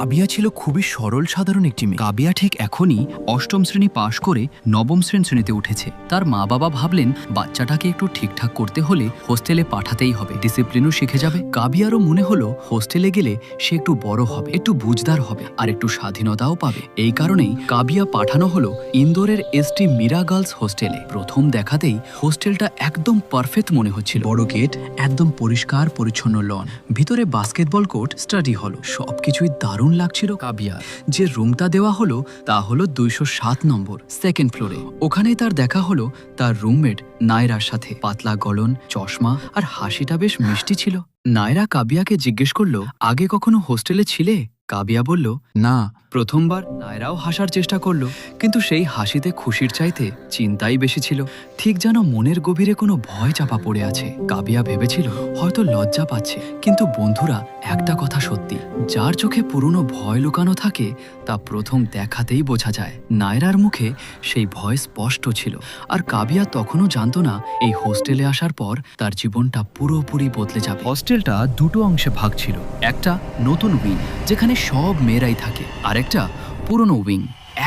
কাবিয়া ছিল খুবই সরল সাধারণ একটি মেয়ে। কাবিয়া ঠিক এখনই অষ্টম শ্রেণি পাশ করে নবম শ্রেণ শ্রেণীতে উঠেছে। তার মা বাবা ভাবলেন, বাচ্চাটাকে একটু ঠিকঠাক করতে হলে হোস্টেলে পাঠাতেই হবে, ডিসিপ্লিনও শিখে যাবে। কাবিয়ারও মনে হলো, হোস্টেলে গেলে সে একটু বড় হবে, একটু বুঝদার হবে, আর একটু স্বাধীনতাও পাবে। এই কারণেই কাবিয়া পাঠানো হলো ইন্দোরের এসটি মীরা গার্লস হোস্টেলে। প্রথম দেখাতেই হোস্টেলটা একদম পারফেক্ট মনে হচ্ছিল। বড় গেট, একদম পরিষ্কার, পরিচ্ছন্ন লন, ভিতরে বাস্কেটবল কোর্ট, স্টাডি হলো, সবকিছুই দারুণ লাগছিল কাবিয়ার যে রুমটা দেওয়া হলো, তা হলো দুইশো সাত নম্বর সেকেন্ড ফ্লোরে ওখানেই তার দেখা হলো তার রুমমেট নায়রার সাথে। পাতলা গলন, চশমা আর হাসিটা বেশ মিষ্টি ছিল। নায়রা কাবিয়াকে জিজ্ঞেস করল, আগে কখনো হোস্টেলে ছিলে? কাবিয়া বলল, না। প্রথমবার নায়রাও হাসার চেষ্টা করল, কিন্তু সেই হাসিতে খুশির চাইতে চিন্তাই বেশি ছিল। ঠিক যেন মনের গভীরে কোনো ভয় চাপা পড়ে আছে। কাবিয়া ভেবেছিল, হয়তো লজ্জা পাচ্ছে। কিন্তু বন্ধুরা, একটা কথা সত্যি, যার চোখে পুরনো ভয় লুকানো থাকে, তা প্রথম দেখাতেই বোঝা যায়। নায়রার মুখে সেই ভয় স্পষ্ট ছিল। আর কাবিয়া তখনও জানতো না, এই হোস্টেলে আসার পর তার জীবনটা পুরোপুরি বদলে যাবে। হোস্টেলটা দুটো অংশে ভাগ ছিল। একটা নতুন উইং যেখানে সব মেয়েরাই থাকে। আরেকটা, পুরনো উইং,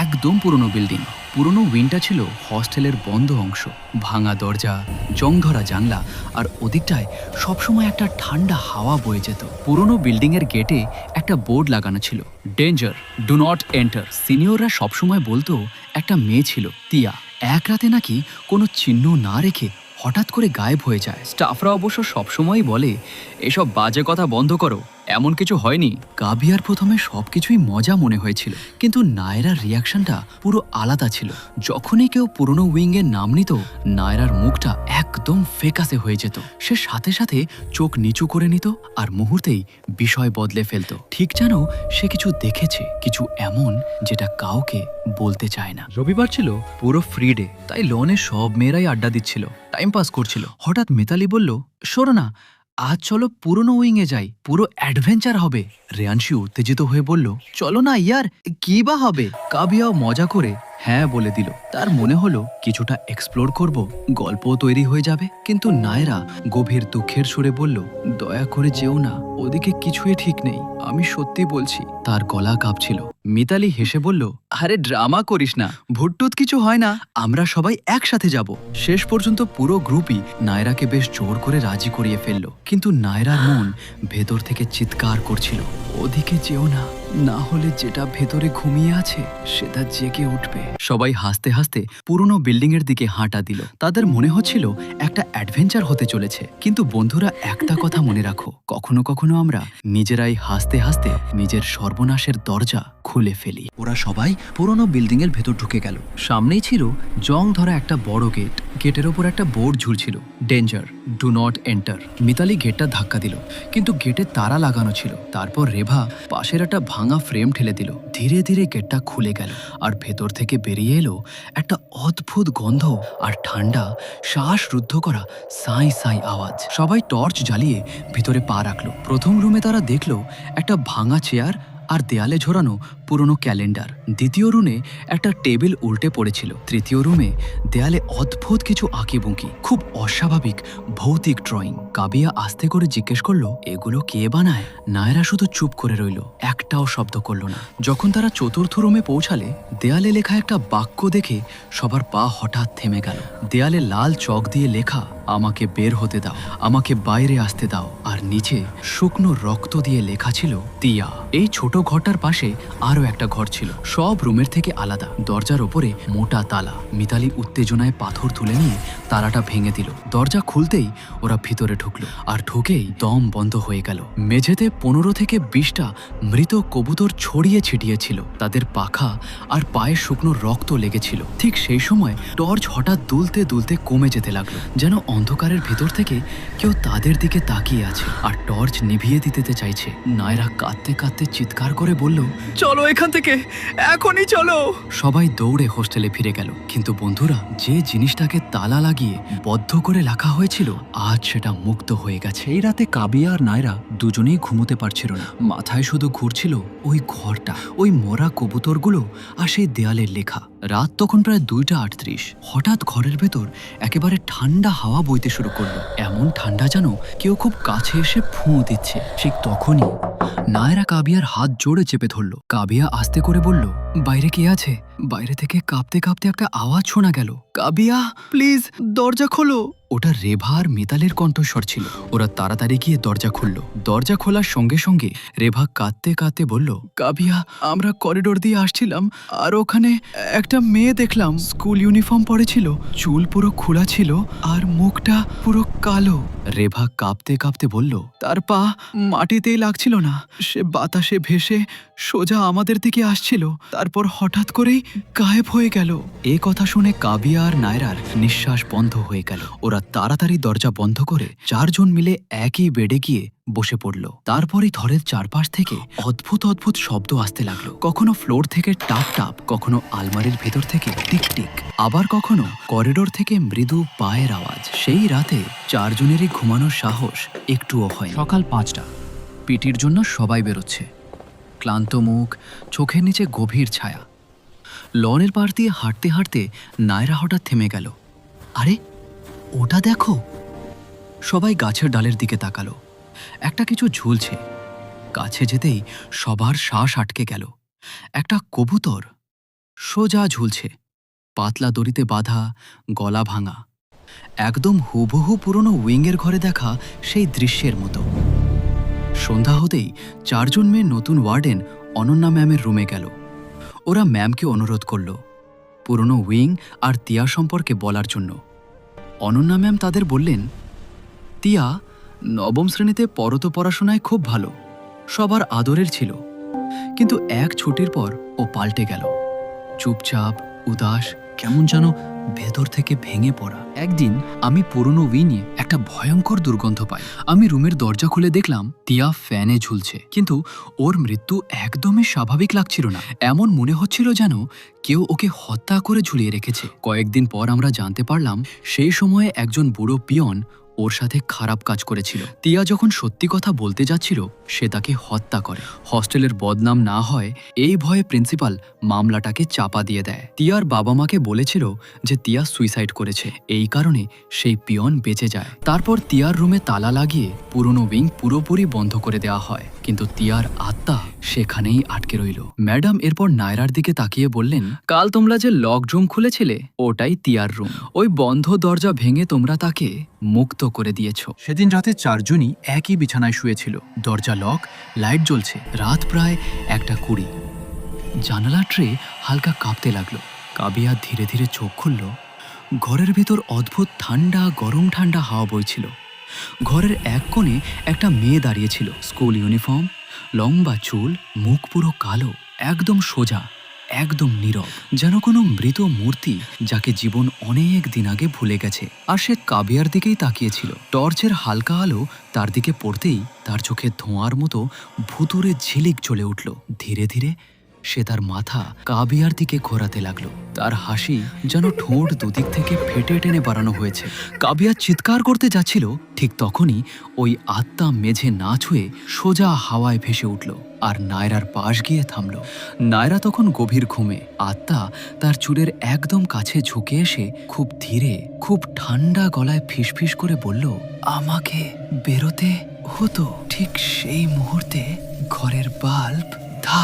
একদম পুরনো বিল্ডিং। পুরনো উইংটা ছিল হস্টেলের বন্ধ অংশ, ভাঙা দরজা জংধরা জানলা, আর ওদিকটায় সবসময় একটা ঠান্ডা হাওয়া বয়ে যেত। পুরনো বিল্ডিংয়ের গেটে একটা বোর্ড লাগানো ছিল ডেঞ্জার ডু নট এন্টার সিনিয়ররা সবসময় বলতো, একটা মেয়ে ছিল তিয়া এক রাতে নাকি কোনো চিহ্ন না রেখে হঠাৎ করে গায়েব হয়ে যায়। স্টাফরা অবশ্য সবসময়ই বলে, এসব বাজে কথা বন্ধ করো। এমন কিছু হয়নি। কাবিয়ার প্রথমে সবকিছুই মজা মনে হয়েছিল। কিন্তু নায়রার রিয়াকশনটা পুরো আলাদা ছিল। যখনই কেউ পুরনো উইংয়ের নাম নিত, নায়রার মুখটা একদম ফেকাসে হয়ে যেত। সে সাথে সাথে চোখ নিচু করে নিত আর মুহূর্তেই বিষয় বদলে ফেলত। ঠিক যেন সে কিছু দেখেছে, কিছু এমন যেটা কাউকে বলতে চায় না। রবিবার ছিল পুরো ফ্রি ডে তাই লনে সব মেয়েরাই আড্ডা দিচ্ছিল টাইম পাস করছিল। হঠাৎ মিতালি বলল, শোনো না আজ চলো পুরনো উইংয়ে যাই, পুরো অ্যাডভেঞ্চার হবে। রেয়ানশি উত্তেজিত হয়ে বলল, চলো না ইয়ার, কি বা হবে? কাবিয়াও মজা করে হ্যাঁ বলে দিল। তার মনে হলো, কিছুটা এক্সপ্লোর করব, গল্পও তৈরি হয়ে যাবে। কিন্তু নায়রা গভীর দুঃখের সুরে বলল, দয়া করে যেও না, ওদিকে কিছুই ঠিক নেই, আমি সত্যি বলছি। তার গলা কাঁপছিল। মিতালি হেসে বলল আরে ড্রামা করিস না। ভুট্টুত কিছু হয় না। আমরা সবাই একসাথে যাব। শেষ পর্যন্ত পুরো গ্রুপই নায়রাকে বেশ জোর করে রাজি করিয়ে ফেলল। কিন্তু নায়রার মন ভেতর থেকে চিৎকার করছিল। ওদিকে যেও না। না হলে যেটা ভেতরে ঘুমিয়ে আছে, সেটা জেগে উঠবে। সবাই হাসতে হাসতে পুরনো বিল্ডিং এর দিকে হাঁটা দিল। তাদের মনে হচ্ছিল একটা অ্যাডভেঞ্চার হতে চলেছে। কিন্তু বন্ধুরা, একটা কথা মনে রাখো। কখনো কখনো আমরা নিজেরাই হাসতে হাসতে নিজের সর্বনাশের দরজা খুলে ফেলি। ওরা সবাই পুরনো বিল্ডিং এর ভেতর ঢুকে গেল। সামনেই ছিল জং ধরা একটা বড় গেট। গেটের ওপর একটা board ঝুলছিল। Danger do not enter Mitali গেটটা ধাক্কা দিল। কিন্তু গেটে তারা লাগানো ছিল। তারপর রেভা পাশের একটা ফ্রেম ঠেলে দিল। ধীরে ধীরে গেটটা খুলে গেল আর ভেতর থেকে বেরিয়ে এলো একটা অদ্ভুত গন্ধ আর ঠান্ডা শ্বাস রুদ্ধ করা সাই সাই আওয়াজ। সবাই টর্চ জ্বালিয়ে ভিতরে পা রাখল। প্রথম রুমে তারা দেখল একটা ভাঙা চেয়ার আর দেয়ালে ঝোরানো পুরনো ক্যালেন্ডার দ্বিতীয় রুমে একটা টেবিল উল্টে পড়েছিল। তৃতীয় রুমে দেয়ালে অদ্ভুত কিছু আঁকিবুঁকি, খুব অস্বাভাবিক, ভৌতিক ড্রয়িং। কাবিয়া আস্তে করে জিজ্ঞেস করল, এগুলো কে বানায়? নায়রা শুধু চুপ করে রইল, একটাও শব্দ করল না। যখন তারা চতুর্থ রুমে পৌঁছালে, দেয়ালে লেখা একটা বাক্য দেখে সবার পা হঠাৎ থেমে গেল। দেয়ালে লাল চক দিয়ে লেখা, আমাকে বের হতে দাও, আমাকে বাইরে আসতে দাও। আর নিচে শুকনো রক্ত দিয়ে লেখা ছিল, তিয়া। এই ছোট ঘরটার পাশে আরও একটা ঘর ছিল। সব রুমের থেকে আলাদা। দরজার ওপরে মোটা তালা। মিতালি উত্তেজনায় পাথর তুলে নিয়ে তালাটা ভেঙে দিল। দরজা খুলতেই ওরা ভিতরে ঢুকলো আর ঢুকেই দম বন্ধ হয়ে গেল। মেঝেতে পনেরো থেকে বিশটা মৃত কবুতর ছড়িয়ে ছিটিয়ে ছিল। তাদের পাখা আর পায়ে শুকনো রক্ত লেগেছিল। ঠিক সেই সময় টর্চ হঠাৎ দুলতে দুলতে কমে যেতে লাগল, যেন অন্ধকারের ভিতর থেকে কেউ তাদের দিকে তাকিয়ে আছে আর টর্চ নিভিয়ে দিতে চাইছে। নায়রা কাঁদতে কাঁদতে চিৎকার করে বলল, চলো এখান থেকে! এখনই চলো। সবাই দৌড়ে হোস্টেলে ফিরে গেল কিন্তু বন্ধুরা যে জিনিসটাকে তালা লাগিয়ে বদ্ধ করে রাখা হয়েছিল আজ সেটা মুক্ত হয়ে গেছে। এই রাতে কাবিয়া আর নায়রা দুজনেই ঘুমোতে পারছিল না। মাথায় শুধু ঘুরছিল ওই ঘরটা ওই মরা কবুতরগুলো আর সেই দেয়ালের লেখা। রাত তখন প্রায় দুইটা আটত্রিশ। হঠাৎ ঘরের ভেতর একেবারে ঠান্ডা হাওয়া বইতে শুরু করল। এমন ঠান্ডা যেন কেউ খুব কাছে এসে ফুঁ দিচ্ছে। ঠিক তখনই নায়রা কাবিয়ার হাত জোরে চেপে ধরলো। কাবিয়া আস্তে করে বলল, বাইরে কে আছে? বাইরে থেকে কাঁপতে কাঁপতে একটা আওয়াজ শোনা গেল। কাবিয়া, প্লিজ, দরজা খোলো। ওটা রেভা আর মিতালের কণ্ঠস্বর ছিল। ওরা তাড়াতাড়ি গিয়ে দরজা খুলল। দরজা খোলার সঙ্গে সঙ্গে রেভা কাঁদতে কাঁদতে বলল, কাবিয়া, আমরা করিডোর দিয়ে আসছিলাম আর ওখানে একটা মেয়ে দেখলাম। স্কুল ইউনিফর্ম পরেছিল, চুল পুরো খোলা ছিল আর মুখটা পুরো কালো। রেভা কাঁপতে কাঁপতে বলল তার পা মাটিতেই লাগছিল না। সে বাতাসে ভেসে সোজা আমাদের দিকে আসছিল। তারপর হঠাৎ করেই গায়েব হয়ে গেল। এ কথা শুনে কাবিয়া আর নায়রার নিঃশ্বাস বন্ধ হয়ে গেল। ওরা তাড়াতাড়ি দরজা বন্ধ করে চারজন মিলে একই বেডে গিয়ে বসে পড়ল। তারপরই ঘরের চারপাশ থেকে অদ্ভুত অদ্ভুত শব্দ আসতে লাগল। কখনো ফ্লোর থেকে টাপ টাপ, কখনো আলমারির ভেতর থেকে টিক টিক, আবার কখনো করিডোর থেকে মৃদু পায়ের আওয়াজ। সেই রাতে চারজনেরই ঘুমানোর সাহস একটুও হয় সকাল পাঁচটা। পিটির জন্য সবাই বেরোচ্ছে। ক্লান্ত মুখ, চোখের নিচে গভীর ছায়া। লনের পার দিয়ে হাঁটতে হাঁটতে নায়রা হঠাৎ থেমে গেল। আরে, ওটা দেখো! সবাই গাছের ডালের দিকে তাকালো। একটা কিছু ঝুলছে। কাছে যেতেই সবার শ্বাস আটকে গেল। একটা কবুতর সোজা ঝুলছে। পাতলা দড়িতে বাঁধা, গলা ভাঙা। একদম হুবহু পুরনো উইংয়ের ঘরে দেখা সেই দৃশ্যের মতো। সন্ধ্যা হতেই চারজন মেয়ে নতুন ওয়ার্ডেন অনন্যা ম্যামের রুমে গেল। ওরা ম্যামকে অনুরোধ করল, পুরনো উইং আর তিয়া সম্পর্কে বলার জন্য। অনন্যা ম্যাম তাদের বললেন, তিয়া নবম শ্রেণীতে পরত পড়াশোনায় খুব ভালো। সবার আদরের ছিল। কিন্তু এক ছুটির পর ও পাল্টে গেল। চুপচাপ, উদাস, কেমন যেন ভেতর থেকে ভেঙে পড়া। একদিন আমি পুরনো উইংয়ে একটা ভয়ঙ্কর দুর্গন্ধ পাই। আমি রুমের দরজা খুলে দেখলাম তিয়া ফ্যানে ঝুলছে। কিন্তু ওর মৃত্যু একদমই স্বাভাবিক লাগছিল না। এমন মনে হচ্ছিল যেন কেউ ওকে হত্যা করে ঝুলিয়ে রেখেছে। কয়েকদিন পর আমরা জানতে পারলাম, সেই সময়ে একজন বুড়ো পিয়ন ওর সাথে খারাপ কাজ করেছিল। তিয়া যখন সত্যি কথা বলতে যাচ্ছিল, সে তাকে হত্যা করে। হস্টেলের বদনাম না হয়, এই ভয়ে প্রিন্সিপাল মামলাটাকে চাপা দিয়ে দেয়। তিয়ার বাবা মাকে বলেছিল যে তিয়া সুইসাইড করেছে। এই কারণে সেই পিয়ন বেঁচে যায়। তারপর তিয়ার রুমে তালা লাগিয়ে পুরনো উইং পুরোপুরি বন্ধ করে দেওয়া হয়। কিন্তু তিয়ার আত্মা সেখানেই আটকে রইল। ম্যাডাম এরপর নায়রার দিকে তাকিয়ে বললেন, কাল তোমরা যে লক রুম খুলেছিলে, ওটাই তিয়ার রুম। ওই বন্ধ দরজা ভেঙে তোমরা তাকে মুক্ত করে দিয়েছ। সেদিন রাতে চারজনই একই বিছানায় শুয়েছিল। দরজা লক, লাইট জ্বলছে। রাত প্রায় একটা কুড়ি। জানালা ট্রে হালকা কাঁপতে লাগল। কাবিয়া ধীরে ধীরে চোখ খুলল। ঘরের ভেতর অদ্ভুত ঠান্ডা, গরম ঠান্ডা হাওয়া বইছিল। ঘরের এক কোণে একটা মেয়ে দাঁড়িয়েছিল স্কুল ইউনিফর্ম, লম্বা চুল, মুখ পুরো কালো, একদম সোজা, একদম নীরব। যেন কোনো মৃত মূর্তি যাকে জীবন অনেক দিন আগে ভুলে গেছে। আর সে কাবিয়ার দিকেই তাকিয়েছিল টর্চের হালকা আলো তার দিকে পড়তেই তার চোখে ধোঁয়ার মতো ভুতুরে ঝিলিক জ্বলে উঠল। ধীরে ধীরে সে তার মাথা কাবিয়ার দিকে ঘোরাতে লাগল। তার হাসি যেন ঠোঁট দুদিক থেকে ফেটে টেনে বাড়ানো হয়েছে। কাবিয়া চিৎকার করতে যাচ্ছিল, ঠিক তখনই ওই আত্মা মেঝে না ছুঁয়ে সোজা হাওয়ায় ভেসে উঠল আর নায়রার পাশ গিয়ে থামল। নায়রা তখন গভীর ঘুমে, আত্মা তার চুলের একদম কাছে ঝুঁকে এসে খুব ধীরে, খুব ঠান্ডা গলায় ফিসফিস করে বলল, আমাকে বেরোতে হতো ঠিক সেই মুহূর্তে ঘরের বাল্ব ধা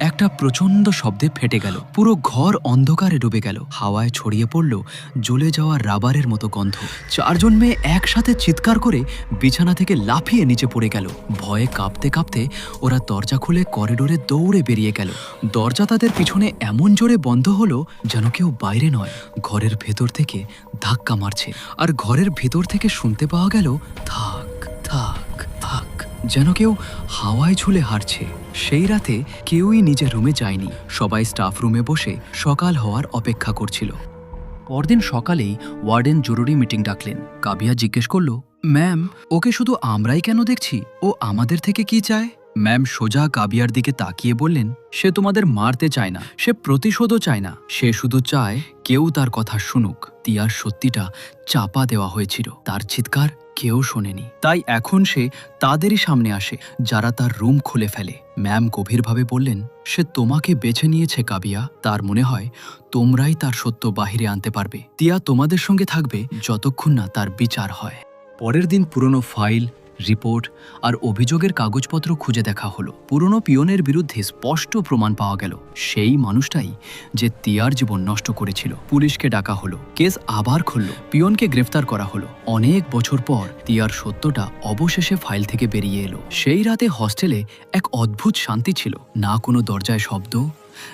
একটা প্রচণ্ড শব্দে ফেটে গেল। পুরো ঘর অন্ধকারে ডুবে গেল। হাওয়ায় ছড়িয়ে পড়ল জ্বলে যাওয়া রাবারের মতো গন্ধ। চারজন মেয়ে একসাথে চিৎকার করে বিছানা থেকে লাফিয়ে নিচে পড়ে গেল। ভয়ে কাঁপতে কাঁপতে ওরা দরজা খুলে করিডোরে দৌড়ে বেরিয়ে গেল। দরজা তাদের পিছনে এমন জোরে বন্ধ হলো যেন কেউ বাইরে নয়। ঘরের ভেতর থেকে ধাক্কা মারছে। আর ঘরের ভেতর থেকে শুনতে পাওয়া গেল, থাক যেন কেউ হাওয়ায় ঝুলে হারছে সেই রাতে কেউই নিজের রুমে যায়নি। সবাই স্টাফ রুমে বসে সকাল হওয়ার অপেক্ষা করছিল। পরদিন সকালেই ওয়ার্ডেন জরুরি মিটিং ডাকলেন। কাবিয়া জিজ্ঞেস করল, ম্যাম, ওকে শুধু আমরাই কেন দেখছি? ও আমাদের থেকে কি চায়? ম্যাম সোজা কাবিয়ার দিকে তাকিয়ে বললেন, সে তোমাদের মারতে চায় না, সে প্রতিশোধও চায় না। সে শুধু চায় কেউ তার কথা শুনুক। তিয়ার সত্যিটা চাপা দেওয়া হয়েছিল। তার চিৎকার কেউ শোনেনি। তাই এখন সে তাদেরই সামনে আসে, যারা তার রুম খুলে ফেলে। ম্যাম গভীরভাবে বললেন, সে তোমাকে বেছে নিয়েছে, কাবিয়া। তার মনে হয়, তোমরাই তার সত্য বাহিরে আনতে পারবে। তিয়া তোমাদের সঙ্গে থাকবে যতক্ষণ না তার বিচার হয়। পরের দিন পুরনো ফাইল রিপোর্ট আর অভিযোগের কাগজপত্র খুঁজে দেখা হলো। পুরনো পিয়নের বিরুদ্ধে স্পষ্ট প্রমাণ পাওয়া গেল। সেই মানুষটাই যে তিয়ার জীবন নষ্ট করেছিল। পুলিশকে ডাকা হলো। কেস আবার খুলল। পিয়নকে গ্রেফতার করা হলো। অনেক বছর পর তিয়ার সত্যটা অবশেষে ফাইল থেকে বেরিয়ে এলো। সেই রাতে হস্টেলে এক অদ্ভুত শান্তি ছিল। না কোনো দরজায় শব্দ,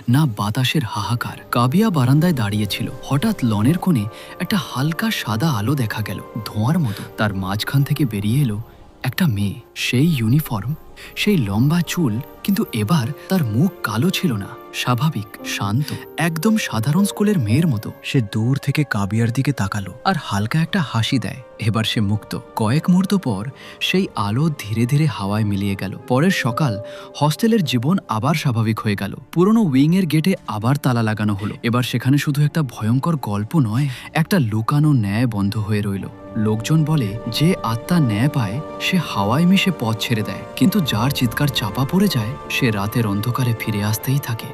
না বাতাসের হাহাকার। কাবিয়া বারান্দায় দাঁড়িয়েছিল হঠাৎ লনের কোণে একটা হালকা সাদা আলো দেখা গেল। ধোঁয়ার মতো। তার মাঝখান থেকে বেরিয়ে এলো একটা মেয়ে, সেই ইউনিফর্ম সেই লম্বা চুল, কিন্তু এবার তার মুখ কালো ছিল না, স্বাভাবিক, শান্ত, একদম সাধারণ স্কুলের মেয়ের মতো। সে দূর থেকে কাবিয়ার দিকে তাকালো আর হালকা একটা হাসি দেয়। এবার সে মুক্ত। কয়েক মুহূর্ত পর সেই আলো ধীরে ধীরে হাওয়ায় মিলিয়ে গেল। পরের সকাল হস্টেলের জীবন আবার স্বাভাবিক হয়ে গেল। পুরনো উইংয়ের গেটে আবার তালা লাগানো হলো। এবার সেখানে শুধু একটা ভয়ঙ্কর গল্প নয়, একটা লুকানো ন্যায় বন্ধ হয়ে রইল। লোকজন বলে, যে আত্মা ন্যায় পায়, সে হাওয়ায় মিশে পথ ছেড়ে দেয়। কিন্তু যার চিৎকার চাপা পড়ে যায়, সে রাতের অন্ধকারে ফিরে আসতেই থাকে।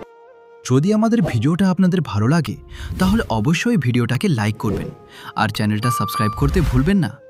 যদি আমাদের ভিডিওটা আপনাদের ভালো লাগে, তাহলে অবশ্যই ভিডিওটাকে লাইক করবেন। আর চ্যানেলটা সাবস্ক্রাইব করতে ভুলবেন না।